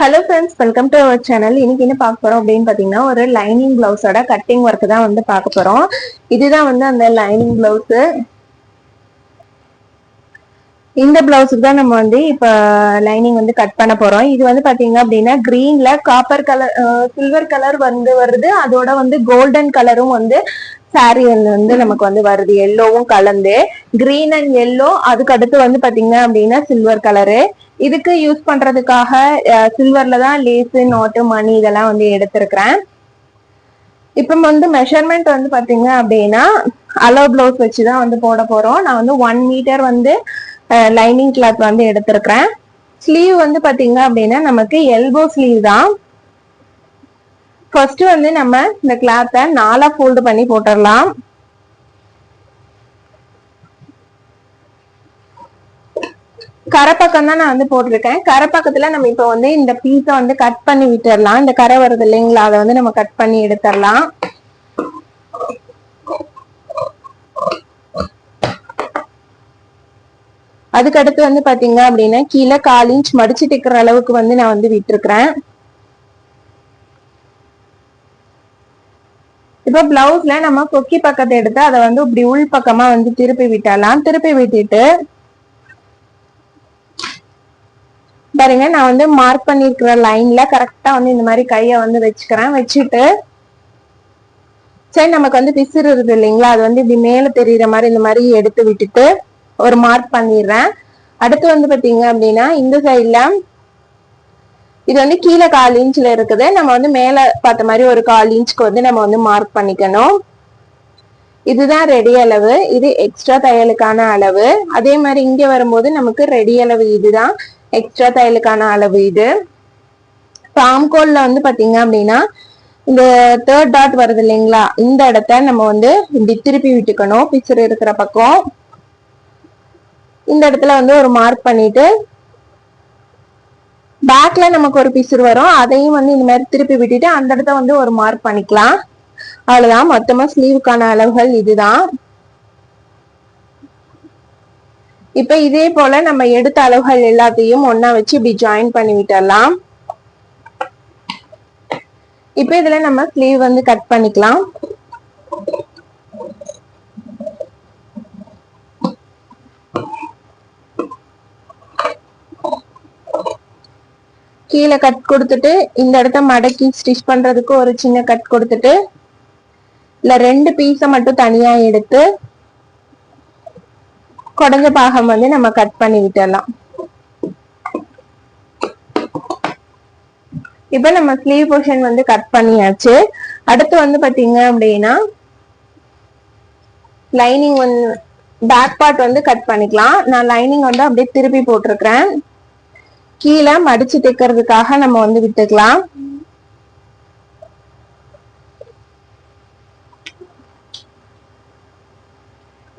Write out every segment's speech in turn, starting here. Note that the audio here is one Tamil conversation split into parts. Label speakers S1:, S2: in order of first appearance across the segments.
S1: Hello friends welcome to our channel இன்னைக்கு என்ன பார்க்க போறோம் அப்படின்னு பாத்தீங்கன்னா ஒரு லைனிங் பிளவுஸோட கட்டிங் ஒர்க் தான் வந்து பார்க்க போறோம். இதுதான் வந்து அந்த லைனிங் பிளவுஸ் இந்த பிளவுஸுக்கு தான் நம்ம வந்து இப்போ லைனிங் வந்து கட் பண்ண போறோம். இது வந்து பாத்தீங்க அப்படின்னா கிரீன்ல காப்பர் கலர் சில்வர் கலர் வந்து வருது. அதோட வந்து கோல்டன் கலரும் வந்து சாரி வந்து நமக்கு வந்து வருது. எல்லோவும் கலந்து. கிரீன் அண்ட் எல்லோ அதுக்கு அடுத்து வந்து பாத்தீங்க அப்படின்னா சில்வர் கலரு இதுக்கு யூஸ் பண்றதுக்காக சில்வர்ல தான் லேசு நோட்டு மணி இதெல்லாம் வந்து எடுத்திருக்கிறேன். இப்போ வந்து மெஷர்மெண்ட் வந்து பாத்தீங்க அப்படின்னா அலோ ப்ளவுஸ் வச்சு தான் வந்து போட போறோம். நான் வந்து ஒன் மீட்டர் வந்து லைனிங் கிளாத் வந்து எடுத்திருக்கிறேன். ஸ்லீவ் வந்து பாத்தீங்க அப்படின்னா நமக்கு எல்போ ஸ்லீவ் தான். ஃபர்ஸ்ட் வந்து நம்ம இந்த கிளாத்தை நாலா ஃபோல்டு பண்ணி போட்டுடலாம். கரை பக்கம் தான் நான் வந்து போட்டிருக்கேன். கரை பக்கத்துல நம்ம இப்ப வந்து இந்த பீஸை வந்து கட் பண்ணி விட்டுறலாம். இந்த கரை வருது இல்லைங்களா? அதை வந்து நம்ம கட் பண்ணி எடுத்துடலாம் அதுக்கு அடுத்து வந்து பாத்தீங்க அப்படின்னா கீழே கால் இன்ச் மடிச்சு இருக்கிற அளவுக்கு வந்து நான் வந்து விட்டுருக்கிறேன். இப்போ பிளவுஸ்ல நம்ம கொக்கி பக்கத்தை எடுத்து அதை வந்து இப்படி உள் பக்கமா வந்து திருப்பி விட்டலாம் திருப்பி விட்டுட்டு பாருங்க நான் வந்து மார்க் பண்ணிருக்கிற லைன்ல கரெக்டா வந்து இந்த மாதிரி கைய வந்து வச்சுக்கிறேன். வச்சுட்டு சரி நமக்கு வந்து பிசுறு இல்லைங்களா? அது வந்து இப்படி மேல தெரியுற மாதிரி இந்த மாதிரி எடுத்து விட்டுட்டு ஒரு மார்க் பண்ணிடுறேன். அடுத்து வந்து பாத்தீங்க அப்படின்னா இந்த சைட்ல இது வந்து கீழே கால் இன்ச்ல இருக்குது. நம்ம வந்து மேல பார்த்த மாதிரி ஒரு கால் இன்ச்சுக்கு வந்து நம்ம வந்து மார்க் பண்ணிக்கணும். இதுதான் ரெடி அளவு. இது எக்ஸ்ட்ரா தையலுக்கான அளவு. அதே மாதிரி இங்க வரும்போது நமக்கு ரெடி அளவு இதுதான். எக்ஸ்ட்ரா தையலுக்கான அளவு இது. பாம்கோல்ல வந்து பாத்தீங்க அப்படின்னா இந்த தேர்ட் டாட் வருது இல்லைங்களா? இந்த இடத்த நம்ம வந்து இப்படி திருப்பி விட்டுக்கணும். பிக்சர் இருக்கிற பக்கம். இந்த இடத்துல வந்து ஒரு மார்க் பண்ணிட்டு பேக்ல நமக்கு ஒரு பிசுறு வரும். அதையும் வந்து இந்த மாதிரி திருப்பி விட்டுட்டு அந்த இடத்த வந்து ஒரு மார்க் பண்ணிக்கலாம். அவ்வளவுதான். மொத்தமா ஸ்லீவுக்கான அளவுகள் இதுதான். இப்ப இதே போல நம்ம எடுத்த அளவுகள் எல்லாத்தையும் ஒன்னா வச்சு இப்படி ஜாயின் பண்ணி விட்டுடலாம் இப்ப இதுல நம்ம ஸ்லீவ் வந்து கட் பண்ணிக்கலாம். கீழே கட் கொடுத்துட்டு இந்த இடத்த மடக்கி ஸ்டிச் பண்றதுக்கு ஒரு சின்ன கட் கொடுத்துட்டு இல்ல ரெண்டு பீஸை மட்டும் தனியா எடுத்து குடஞ்ச பாகம் வந்து நம்ம கட் பண்ணி விட்டுடலாம் இப்ப நம்ம ஸ்லீவ் போர்ஷன் வந்து கட் பண்ணியாச்சு. அடுத்து வந்து பாத்தீங்க அப்படின்னா லைனிங் வந்து பேக் பார்ட் வந்து கட் பண்ணிக்கலாம். நான் லைனிங் வந்து அப்படியே திருப்பி போட்டிருக்கிறேன். கீழே மடிச்சு தைக்கிறதுக்காக நம்ம வந்து விட்டுக்கலாம்.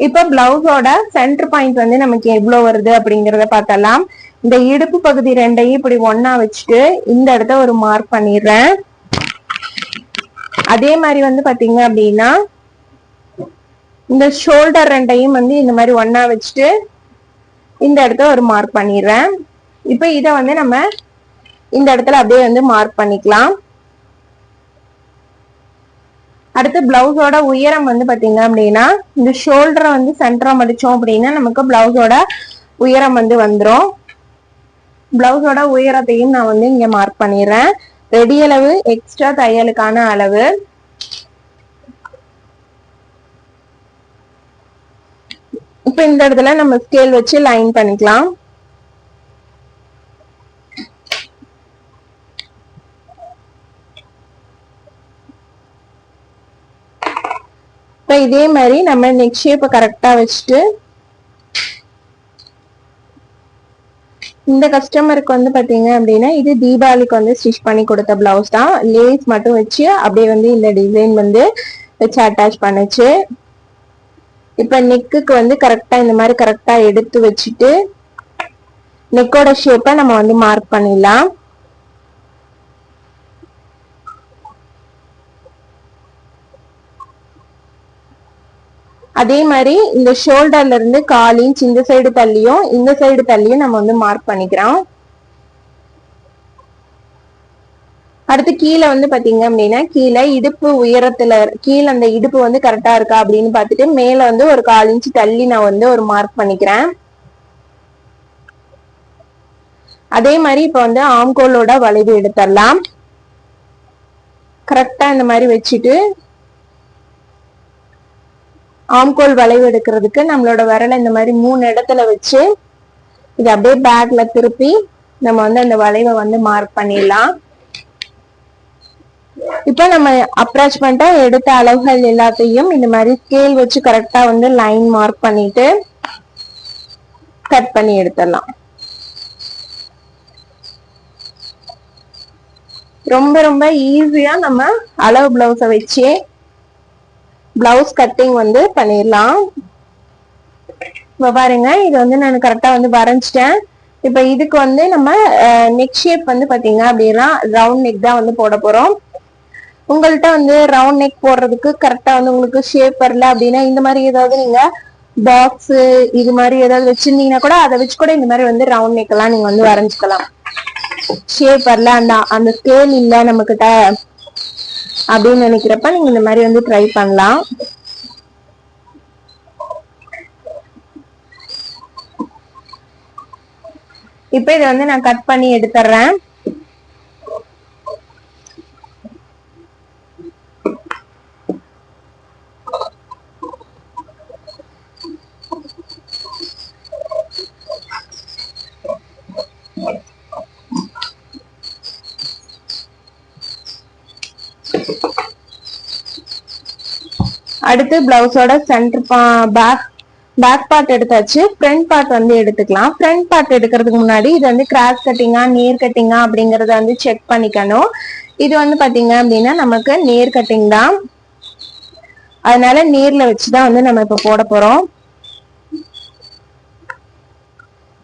S1: இப்ப பிளவுஸோட சென்டர் பாயிண்ட் வந்து நமக்கு எவ்வளவு வருது அப்படிங்கறத பார்த்தலாம் இந்த இடுப்பு பகுதி ரெண்டையும் இப்படி ஒன்னா வச்சுட்டு இந்த இடத்த ஒரு மார்க் பண்ணிடுறேன். அதே மாதிரி வந்து பாத்தீங்க அப்படின்னா இந்த ஷோல்டர் ரெண்டையும் வந்து இந்த மாதிரி ஒன்னா வச்சுட்டு இந்த இடத்த ஒரு மார்க் பண்ணிடுறேன். இப்போ இதை வந்து நம்ம இந்த இடத்துல அப்படியே வந்து மார்க் பண்ணிக்கலாம். அடுத்து பிளவுஸோட உயரம் வந்து பாத்தீங்க அப்படின்னா இந்த ஷோல்டரை வந்து சென்டரா மடிச்சோம் அப்படின்னா நமக்கு பிளவுஸோட உயரம் வந்து வந்துடும் பிளவுஸோட உயரத்தையும் நான் வந்து இங்க மார்க் பண்ணிடுறேன். ரெடி அளவு எக்ஸ்ட்ரா தையலுக்கான அளவு. இப்ப இந்த இடத்துல நம்ம ஸ்கேல் வச்சு லைன் பண்ணிக்கலாம். இப்போ இதே மாதிரி நம்ம நெக் ஷேப்பை கரெக்டாக வச்சுட்டு இந்த கஸ்டமருக்கு வந்து பார்த்தீங்க அப்படின்னா இது தீபாவளிக்கு வந்து ஸ்டிச் பண்ணி கொடுத்த பிளவுஸ் தான். லேஸ் மட்டும் வச்சு அப்படியே வந்து இந்த டிசைன் வந்து வச்சு அட்டாச் பண்ணுச்சு. இப்போ நெக்குக்கு வந்து கரெக்டாக இந்த மாதிரி கரெக்டாக எடுத்து வச்சுட்டு நெக்கோட ஷேப்பை நம்ம வந்து மார்க் பண்ணிடலாம். அதே மாதிரி இந்த ஷோல்டர்ல இருந்து கால் இன்ச் இந்த சைடு தள்ளியும் இந்த சைடு தள்ளியும் நம்ம வந்து மார்க் பண்ணிக்கிறோம். அடுத்து கீழே வந்து பாத்தீங்க அப்படின்னா கீழே இடுப்பு உயரத்துல கீழே அந்த இடுப்பு வந்து கரெக்டா இருக்கா அப்படின்னு பார்த்துட்டு மேல வந்து ஒரு கால் இன்ச்சு தள்ளி நான் வந்து ஒரு மார்க் பண்ணிக்கிறேன். அதே மாதிரி இப்ப வந்து ஆம்கோலோட வளைவு எடுத்துடலாம். கரெக்டா இந்த மாதிரி வச்சுட்டு ஆம்கோல் வளைவு எடுக்கிறதுக்கு நம்மளோட விரலை இந்த மாதிரி மூணு இடத்துல வச்சு இது அப்படியே பேக்ல திருப்பி நம்ம வந்து அந்த வளைவை வந்து மார்க் பண்ணிடலாம். இப்போ நம்ம அப்ராச்மெண்டா எடுத்த அளவுகள் எல்லாத்தையும் இந்த மாதிரி ஸ்கேல் வச்சு கரெக்டா வந்து லைன் மார்க் பண்ணிட்டு கட் பண்ணி எடுத்துடலாம். ரொம்ப ரொம்ப ஈஸியா நம்ம அளவு பிளவுஸை வச்சே பிளவுஸ் கட்டிங் வந்து பண்ணிடலாம் இப்போ பாருங்க இது வந்து நான் கரெக்டாக வந்து வரைஞ்சிட்டேன். இப்போ இதுக்கு வந்து நம்ம நெக் ஷேப் வந்து பார்த்தீங்க அப்படின்னா ரவுண்ட் நெக் தான் வந்து போட போகிறோம் உங்கள்கிட்ட வந்து ரவுண்ட் நெக் போடுறதுக்கு கரெக்டாக வந்து உங்களுக்கு ஷேப் வரல அப்படின்னா இந்த மாதிரி ஏதாவது நீங்கள் பாக்ஸு இது மாதிரி ஏதாவது வச்சிருந்தீங்கன்னா கூட அதை வச்சு கூட இந்த மாதிரி வந்து ரவுண்ட் நெக்கெல்லாம் நீங்கள் வந்து வரைஞ்சிக்கலாம். ஷேப் வரல அந்த அந்த ஸ்கேல் இல்லை நம்மக்கிட்ட அப்படின்னு நினைக்கிறப்ப நீங்க இந்த மாதிரி வந்து ட்ரை பண்ணலாம். இப்ப இதை வந்து நான் கட் பண்ணி எடுத்துறேன் அடுத்து பிளவுஸோட சென்டர் பேக் பேக் பார்ட் எடுத்தாச்சு. ஃப்ரண்ட் பார்ட் வந்து எடுத்துக்கலாம். ஃப்ரண்ட் பார்ட் எடுக்கிறதுக்கு முன்னாடி இது வந்து கிராஸ் கட்டிங்கா நேர் கட்டிங்கா அப்படிங்கறத வந்து செக் பண்ணிக்கணும். இது வந்து பாத்தீங்க அப்படின்னா நமக்கு நேர் கட்டிங் தான். அதனால நேர்ல வச்சுதான் வந்து நம்ம இப்ப போட போறோம்.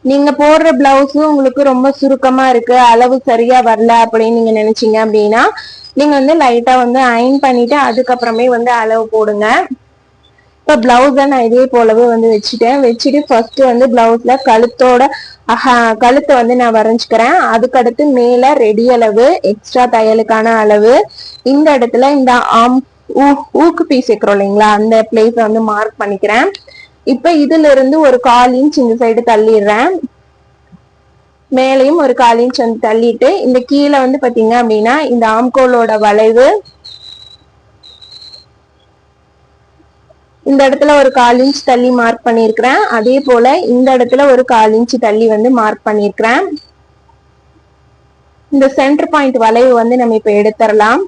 S1: நீங்க போடுற பிளவுஸ் உங்களுக்கு ரொம்ப சுருக்கமா இருக்கு அளவு சரியா வரல அப்படின்னு நீங்க நினைச்சீங்க அப்படின்னா நீங்க வந்து லைட்டா வந்து அயன் பண்ணிட்டு அதுக்கப்புறமே வந்து அளவு போடுங்க. இப்ப பிளவுஸ நான் இதே போலவே வந்து வச்சுட்டேன். வச்சுட்டு ஃபர்ஸ்ட் வந்து பிளவுஸ்ல கழுத்தோட கழுத்தை வந்து நான் வரைஞ்சுக்கிறேன். அதுக்கடுத்து மேல ரெடி அளவு எக்ஸ்ட்ரா தையலுக்கான அளவு. இந்த இடத்துல இந்த ஆம் ஊக்கு பீஸ் வைக்கிறோம் இல்லைங்களா? அந்த பிளேஸ் வந்து மார்க் பண்ணிக்கிறேன். இப்ப இதுல இருந்து ஒரு கால் இன்ச் இந்த சைடு தள்ளிடுறேன். மேலையும் ஒரு கால் இன்ச் வந்து தள்ளிட்டு இந்த கீழே வந்து பாத்தீங்க அப்படின்னா இந்த ஆம்கோலோட வளைவு. இந்த இடத்துல ஒரு கால் இன்ச் தள்ளி மார்க் பண்ணிருக்கிறேன். அதே போல இந்த இடத்துல ஒரு கால் இன்ச் தள்ளி வந்து மார்க் பண்ணிருக்கிறேன். இந்த சென்டர் பாயிண்ட் வளைவு வந்து நம்ம இப்ப எடுத்துடலாம்.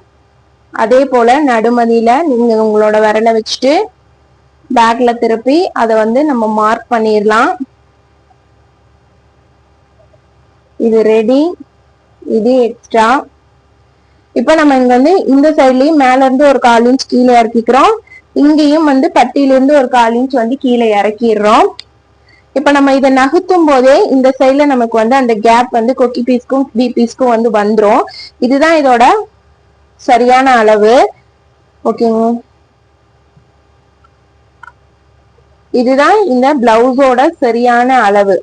S1: அதே போல நடுமதியில நீங்க உங்களோட விரலை வச்சுட்டு பேக்ல திருப்பி அதை வந்து நம்ம மார்க் பண்ணிடலாம். இது ரெடி இது எக்ஸ்ட்ரா இப்ப நம்ம இங்க வந்து இந்த சைட்லயும் மேல இருந்து ஒரு கால் இன்ச் கீழே இறக்கிக்கிறோம். இங்கேயும் வந்து பட்டியிலிருந்து ஒரு கால் இன்ச் வந்து கீழே இறக்கிடுறோம். இப்ப நம்ம இதை நகர்த்தும் போதே இந்த சைட்ல நமக்கு வந்து அந்த கேப் வந்து கொக்கி பீஸ்க்கும் பி பீஸ்க்கும் வந்து வந்துடும் இதுதான் இதோட சரியான அளவு. ஓகேங்க இதுதான் இந்த பிளவுஸோட சரியான அளவு.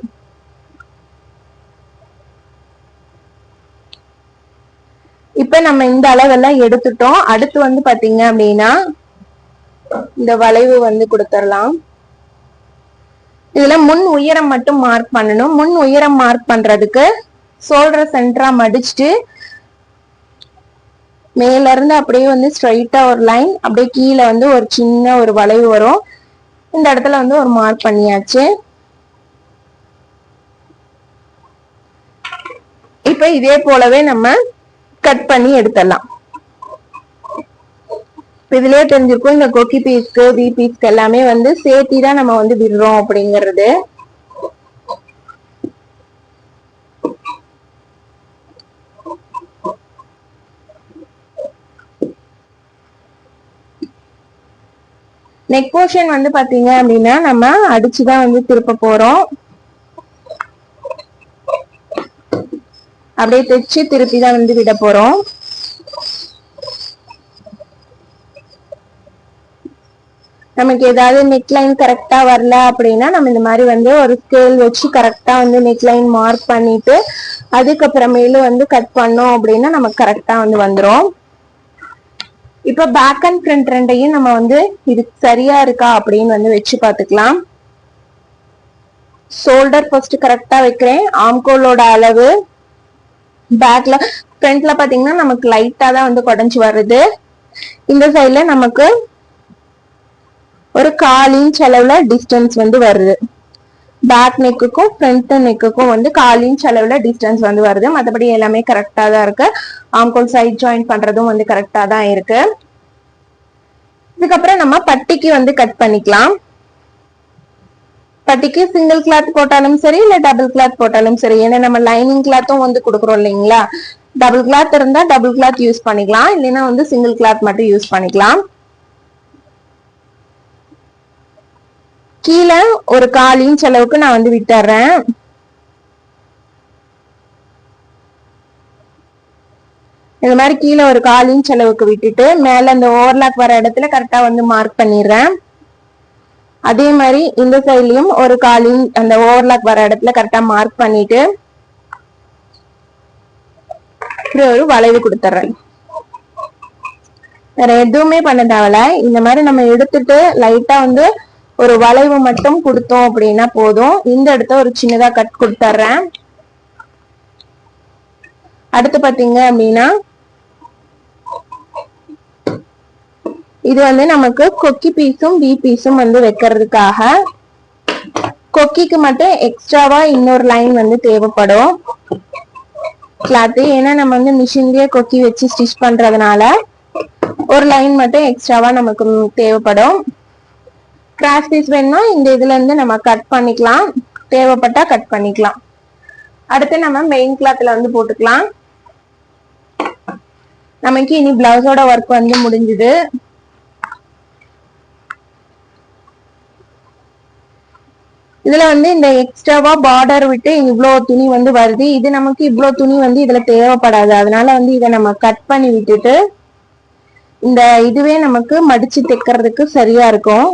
S1: இப்ப நம்ம இந்த அளவெல்லாம் எடுத்துட்டோம். அடுத்து வந்து பாத்தீங்க அப்படின்னா இந்த வளைவு வந்து கொடுத்துடலாம். இதுல முன் உயரம் மட்டும் மார்க் பண்ணணும். முன் உயரம் மார்க் பண்றதுக்கு சோல்டர் சென்டரா மடிச்சுட்டு மேல இருந்து அப்படியே வந்து ஸ்ட்ரைட்டா ஒரு லைன் அப்படியே கீழே வந்து ஒரு சின்ன ஒரு வளைவு வரும். இந்த இடத்துல வந்து ஒரு மார்க் பண்ணியாச்சு. இப்ப இதே போலவே நம்ம கட் பண்ணி எடுத்துடலாம். இதுலயே தெரிஞ்சிருக்கும் இந்த கொக்கி பீஸ்க்கு வி பீஸ்க்கு எல்லாமே வந்து சேர்த்தி தான் நம்ம வந்து விடுறோம் அப்படிங்கிறது. நெக் போர்ஷன் வந்து பாத்தீங்க அப்படின்னா நம்ம அடிச்சுதான் வந்து திருப்ப போறோம். அப்படியே தைச்சு திருப்பி தான் வந்து விட போறோம். நமக்கு ஏதாவது நெக் லைன் கரெக்டா வரல அப்படின்னா நம்ம இந்த மாதிரி வந்து ஒரு ஸ்கேல் வச்சு கரெக்டா வந்து நெக் லைன் மார்க் பண்ணிட்டு அதுக்கப்புறமேலு வந்து கட் பண்ணோம் அப்படின்னா நமக்கு கரெக்டா வந்து வந்துடும் இப்ப பேக் அண்ட் ஃப்ரண்ட் ரெண்டையும் நம்ம வந்து இது சரியா இருக்கா அப்படின்னு வந்து வச்சு பாத்துக்கலாம் ஷோல்டர் ஃபர்ஸ்ட் கரெக்டா வைக்கிறேன். ஆம்கோலோட அளவு பேக்ல ஃப்ரண்ட்ல பாத்தீங்கன்னா நமக்கு லைட்டா தான் வந்து குடஞ்சு வருது. இந்த சைட்ல நமக்கு ஒரு கால் இன்ச் அளவுல டிஸ்டன்ஸ் வந்து வருது. பேக் நெக்குக்கும் ஃப்ரண்ட் நெக்குக்கும் வந்து கால் இன்ச் டிஸ்டன்ஸ் வந்து வருது. மற்றபடி எல்லாமே கரெக்டாக தான் இருக்கு. ஆம்கோல் சைட் ஜாயின் பண்ணுறதும் வந்து கரெக்டாக தான் இருக்கு. இதுக்கப்புறம் நம்ம பட்டிக்கு வந்து கட் பண்ணிக்கலாம். பட்டிக்கு சிங்கிள் கிளாத் போட்டாலும் சரி இல்லை டபுள் கிளாத் போட்டாலும் சரி ஏன்னா நம்ம லைனிங் கிளாத்தும் வந்து கொடுக்குறோம் இல்லைங்களா? டபுள் கிளாத் இருந்தால் டபுள் கிளாத் யூஸ் பண்ணிக்கலாம். இல்லைன்னா வந்து சிங்கிள் கிளாத் மட்டும் யூஸ் பண்ணிக்கலாம். கீழே ஒரு கால் இன்ச் அளவுக்கு நான் வந்து விட்டுறேன். இந்த மாதிரி கீழே ஒரு கால் இன்ச் அளவுக்கு விட்டுட்டு மேல அந்த ஓவர்லாக் வர இடத்துல கரெக்டா வந்து மார்க் பண்ணிடுறேன். அதே மாதிரி இந்த சைட்லயும் ஒரு கால் இன்ச் அந்த ஓவர்லாக் வர இடத்துல கரெக்டா மார்க் பண்ணிட்டு ஒரு வளைவு கொடுத்துட்றேன் வேற எதுவுமே பண்ண தேவையில்ல. இந்த மாதிரி நம்ம எடுத்துட்டு லைட்டா வந்து ஒரு வளைவு மட்டும் கொடுத்தோம் அப்படின்னா போதும். இந்த இடத்த ஒரு சின்னதா கட் கொடுத்துட்றேன். அடுத்து பாத்தீங்க அப்படின்னா இது வந்து நமக்கு கொக்கி பீஸும் பி பீஸும் வந்து வைக்கிறதுக்காக. கொக்கிக்கு மட்டும் எக்ஸ்ட்ராவா இன்னொரு லைன் வந்து தேவைப்படும். கிளாத்து ஏன்னா நம்ம வந்து மிஷின்லயே கொக்கி வச்சு ஸ்டிச் பண்றதுனால ஒரு லைன் மட்டும் எக்ஸ்ட்ராவா நமக்கு தேவைப்படும். கிராஸ் பீஸ் வேணும்னா இந்த இதுல இருந்து நம்ம கட் பண்ணிக்கலாம். தேவைப்பட்டா கட் பண்ணிக்கலாம். அடுத்து நம்ம மெயின் கிளாத்ல வந்து போட்டுக்கலாம். நமக்கு இனி பிளவுஸோட ஒர்க் வந்து முடிஞ்சுது. இதுல வந்து இந்த எக்ஸ்ட்ராவா பார்டர் விட்டு இவ்வளவு துணி வந்து வருது. இது நமக்கு இவ்வளவு துணி வந்து இதுல தேவைப்படாது. அதனால வந்து இதை நம்ம கட் பண்ணி விட்டுட்டு இந்த இதுவே நமக்கு மடிச்சு தைக்கிறதுக்கு சரியா இருக்கும்.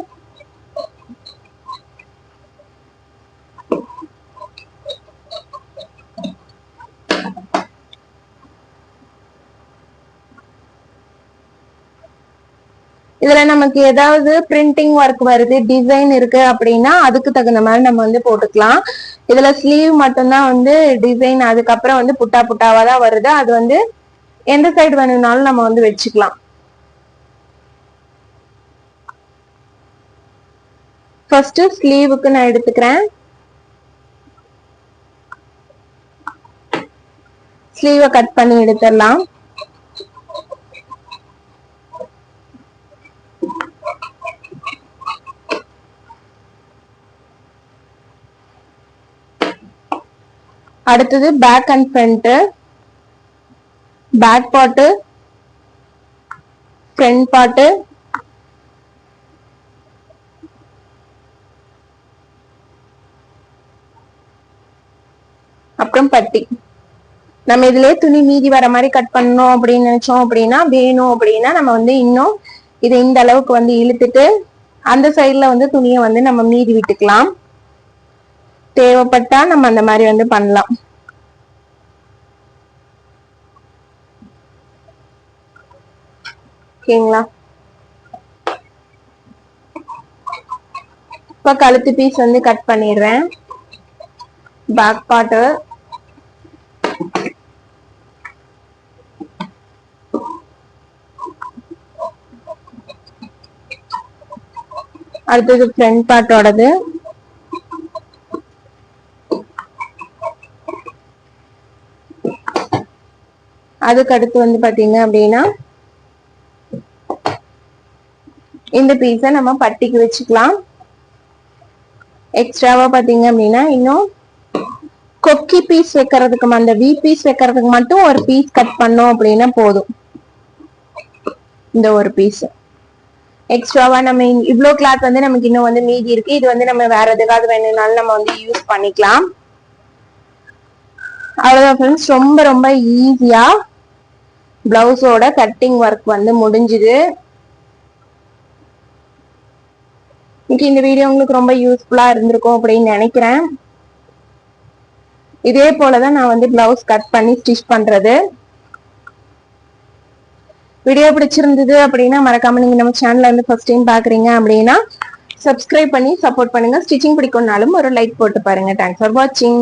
S1: இதுல நமக்கு ஏதாவது பிரிண்டிங் ஒர்க் வருது டிசைன் இருக்கு அப்படின்னா அதுக்கு தகுந்த மாதிரி நம்ம வந்து போட்டுக்கலாம். இதுல ஸ்லீவ் மட்டும்தான் வந்து டிசைன் அதுக்கப்புறம் வந்து புட்டா புட்டாவா தான் வருது. அது வந்து எந்த சைடு வேணும்னாலும் நம்ம வந்து வச்சுக்கலாம். ஃபர்ஸ்ட் ஸ்லீவுக்கு நான் எடுத்துக்கிறேன். ஸ்லீவை கட் பண்ணி எடுத்துடலாம். அடுத்தது back and front back part front part அப்புறம் பட்டி. நம்ம இதுலயே துணி மீதி வர மாதிரி கட் பண்ணோம் அப்படின்னு நினைச்சோம் அப்படின்னா வேணும் அப்படின்னா நம்ம வந்து இன்னும் இதை இந்த அளவுக்கு வந்து இழுத்துட்டு அந்த சைட்ல வந்து துணியை வந்து நம்ம மீதி விட்டுக்கலாம். தேவைப்பட்டா நம்ம அந்த மாதிரி வந்து பண்ணலாம். ஓகேங்களா? இப்ப கழுத்து பீஸ் வந்து கட் பண்ணிடுறேன். பேக் பார்ட்டு அடுத்தது ஃப்ரண்ட் பார்ட்டோடது அதுக்கு அடுத்து வந்து பாத்தீங்க அப்படின்னா இந்த பீஸை நம்ம பட்டிக்கு வச்சுக்கலாம். எக்ஸ்ட்ராவா பாத்தீங்க அப்படின்னா இன்னும் கொக்கி பீஸ் வைக்கிறதுக்கு அந்த வி பீஸ் வைக்கிறதுக்கு மட்டும் ஒரு பீஸ் கட் பண்ணோம் அப்படின்னா போதும். இந்த ஒரு பீஸ் எக்ஸ்ட்ராவா நம்ம இவ்வளோ கிளாத் வந்து நமக்கு இன்னும் வந்து மீதி இருக்கு. இது வந்து நம்ம வேற எதுக்காவது வேணும்னாலும் நம்ம வந்து யூஸ் பண்ணிக்கலாம். அவ்வளவுதான் ஃப்ரெண்ட்ஸ் ரொம்ப ரொம்ப ஈஸியா பிளவுஸோட கட்டிங் ஒர்க் வந்து முடிஞ்சுது. இன்னைக்கு இந்த வீடியோ உங்களுக்கு ரொம்ப யூஸ்ஃபுல்லாக இருந்திருக்கும் அப்படின்னு நினைக்கிறேன். இதே போலதான் நான் வந்து பிளவுஸ் கட் பண்ணி ஸ்டிச் பண்ணுறது வீடியோ பிடிச்சிருந்தது அப்படின்னா மறக்காம நீங்கள் நம்ம சேனலில் வந்து ஃபர்ஸ்ட் டைம் பார்க்குறீங்க அப்படின்னா சப்ஸ்கிரைப் பண்ணி சப்போர்ட் பண்ணுங்கள் ஸ்டிச்சிங் பிடிக்கும்னாலும் ஒரு லைக் போட்டு பாருங்க. தேங்க்ஸ் ஃபார் வாட்சிங்